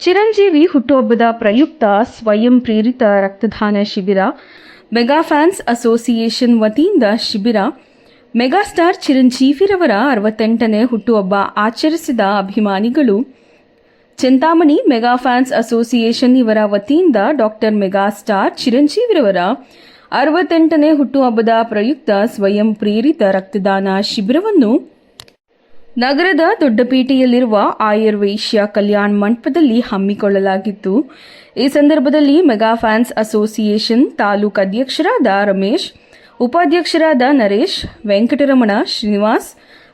ಚಿರಂಜೀವಿ ಹುಟ್ಟುಹಬ್ಬದ ಪ್ರಯುಕ್ತ ಸ್ವಯಂ ಪ್ರೇರಿತ ರಕ್ತದಾನ ಶಿಬಿರ, ಮೆಗಾ ಫ್ಯಾನ್ಸ್ ಅಸೋಸಿಯೇಷನ್ ವತಿಯಿಂದ ಶಿಬಿರ ಮೆಗಾಸ್ಟಾರ್ ಚಿರಂಜೀವಿರವರ ಅರವತ್ತೆಂಟನೇ ಹುಟ್ಟುಹಬ್ಬ ಆಚರಿಸಿದ ಅಭಿಮಾನಿಗಳು, ಚಿಂತಾಮಣಿ ಮೆಗಾ ಫ್ಯಾನ್ಸ್ ಅಸೋಸಿಯೇಷನ್ ಇವರ ವತಿಯಿಂದ ಡಾಕ್ಟರ್ ಮೆಗಾ ಸ್ಟಾರ್ ಚಿರಂಜೀವಿರವರ ಅರವತ್ತೆಂಟನೇ ಹುಟ್ಟುಹಬ್ಬದ ಪ್ರಯುಕ್ತ ಸ್ವಯಂ ಪ್ರೇರಿತ ರಕ್ತದಾನ ಶಿಬಿರವನ್ನು ನಗರದ ದೊಡ್ಡಪೇಟೆಯಲ್ಲಿರುವ ಆಯುರ್ವೇಶ್ಯ ಕಲ್ಯಾಣ್ ಮಂಟಪದಲ್ಲಿ ಹಮ್ಮಿಕೊಳ್ಳಲಾಗಿತ್ತು. ಈ ಸಂದರ್ಭದಲ್ಲಿ ಮೆಗಾ ಫ್ಯಾನ್ಸ್ ಅಸೋಸಿಯೇಷನ್ ತಾಲೂಕು ಅಧ್ಯಕ್ಷರಾದ ರಮೇಶ್, ಉಪಾಧ್ಯಕ್ಷರಾದ ನರೇಶ್, ವೆಂಕಟರಮಣ ಶ್ರೀನಿವಾಸ್,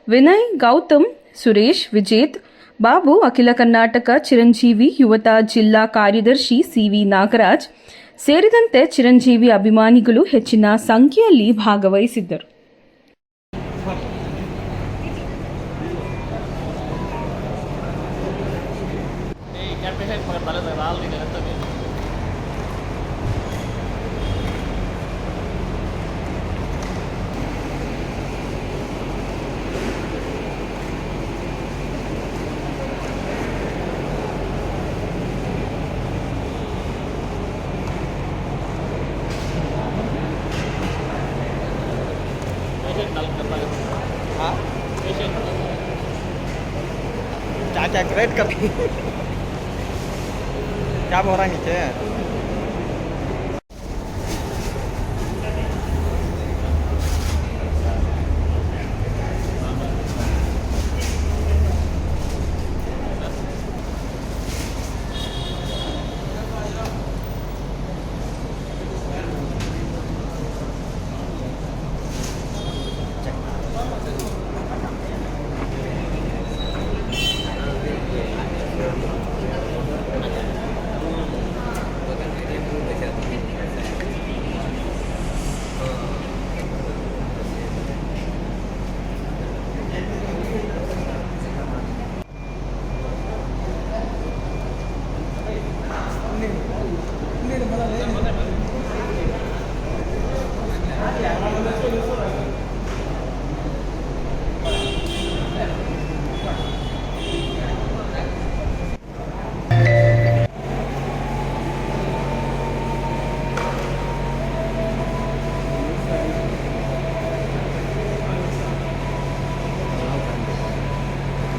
ವಿನಯ್ ಗೌತಮ್, ಸುರೇಶ್, ವಿಜೇತ್, ಬಾಬು ಅಖಿಲ ಕರ್ನಾಟಕ ಚಿರಂಜೀವಿ ಯುವತ ಜಿಲ್ಲಾ ಕಾರ್ಯದರ್ಶಿ ಸಿವಿ ನಾಗರಾಜ್ ಸೇರಿದಂತೆ ಚಿರಂಜೀವಿ ಅಭಿಮಾನಿಗಳು ಹೆಚ್ಚಿನ ಸಂಖ್ಯೆಯಲ್ಲಿ ಭಾಗವಹಿಸಿದ್ದರು. 14 cavalli che detto che क्या क्या ग्रेट कर 干不干你这？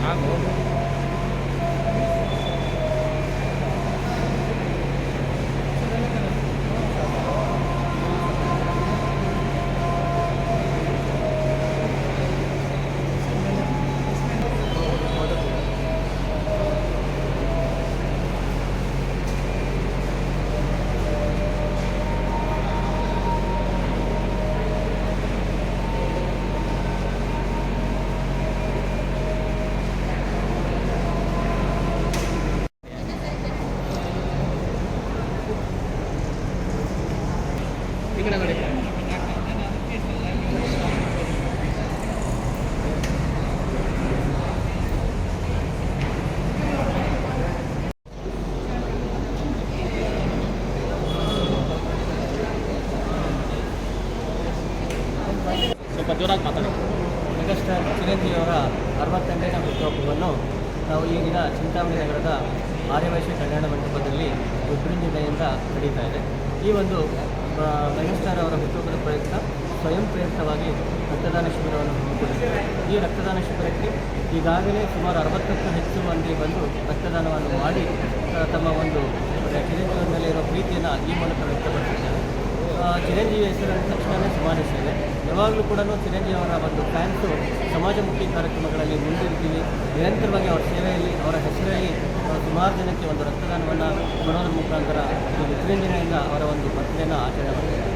ครับ ಗಿಡಗಳಿವೆ ಸ್ವಲ್ಪ ಜೋರಾಗಿ ಮಾತಾಡಿ. ಆಗಸ್ಟ್ ಚಿರಂಜೀವಿಯವರ ಅರವತ್ತೆಂಟನೇ ಹುಟ್ಟುಹಬ್ಬವನ್ನು ನಾವು ಈಗಿನ ಚಿಂತಾಮಣಿ ನಗರದ ಆರ್ಯವೈಶ್ಯ ಕಲ್ಯಾಣ ಮಂಟಪದಲ್ಲಿ ವಿಜೃಂಭಣೆಯಿಂದ ನಡೀತಾ ಇದೆ. ಈ ಒಂದು ಮೆಗಾಸ್ಟಾರ್ ಅವರ ಹುಟ್ಟುಹಬ್ಬದ ಪ್ರಯುಕ್ತ ಸ್ವಯಂ ಪ್ರೇರಿತವಾಗಿ ರಕ್ತದಾನ ಶಿಬಿರವನ್ನು ಹಮ್ಮಿಕೊಂಡಿದ್ದೇವೆ ಈ ರಕ್ತದಾನ ಶಿಬಿರಕ್ಕೆ ಈಗಾಗಲೇ ಸುಮಾರು ಅರವತ್ತಕ್ಕೂ ಹೆಚ್ಚು ಮಂದಿ ಬಂದು ರಕ್ತದಾನವನ್ನು ಮಾಡಿ ತಮ್ಮ ಒಂದು ಚಿರಂಜೀವಿಯ ಮೇಲೆ ಇರೋ ಪ್ರೀತಿಯನ್ನು ಈ ಮೂಲಕ ವ್ಯಕ್ತಪಡಿಸಿದ್ದಾರೆ. ಚಿರಂಜೀವಿ ಹೆಸರು ತಕ್ಷಣವೇ ಸಮಾಜ ಯಾವಾಗಲೂ ಕೂಡ ಚಿರಂಜೀವಿ ಅವರ ಒಂದು ಫ್ಯಾನ್ಸು ಸಮಾಜಮುಖಿ ಕಾರ್ಯಕ್ರಮಗಳಲ್ಲಿ ಮುಂದಿರ್ತೀವಿ ನಿರಂತರವಾಗಿ ಅವರ ಸೇವೆಯಲ್ಲಿ, ಅವರ ಹೆಸರಲ್ಲಿ ಸುಮಾರು ಜನಕ್ಕೆ ಒಂದು ರಕ್ತದಾನವನ್ನು ಕೊಡೋದ್ರ ಮುಖಾಂತರ ವಿಜೃಂಭಣೆಯಿಂದ ಅವರ ಒಂದು ಬರ್ತ್ಡೇನ ಆಚರಣೆ ಮಾಡ್ತಾರೆ.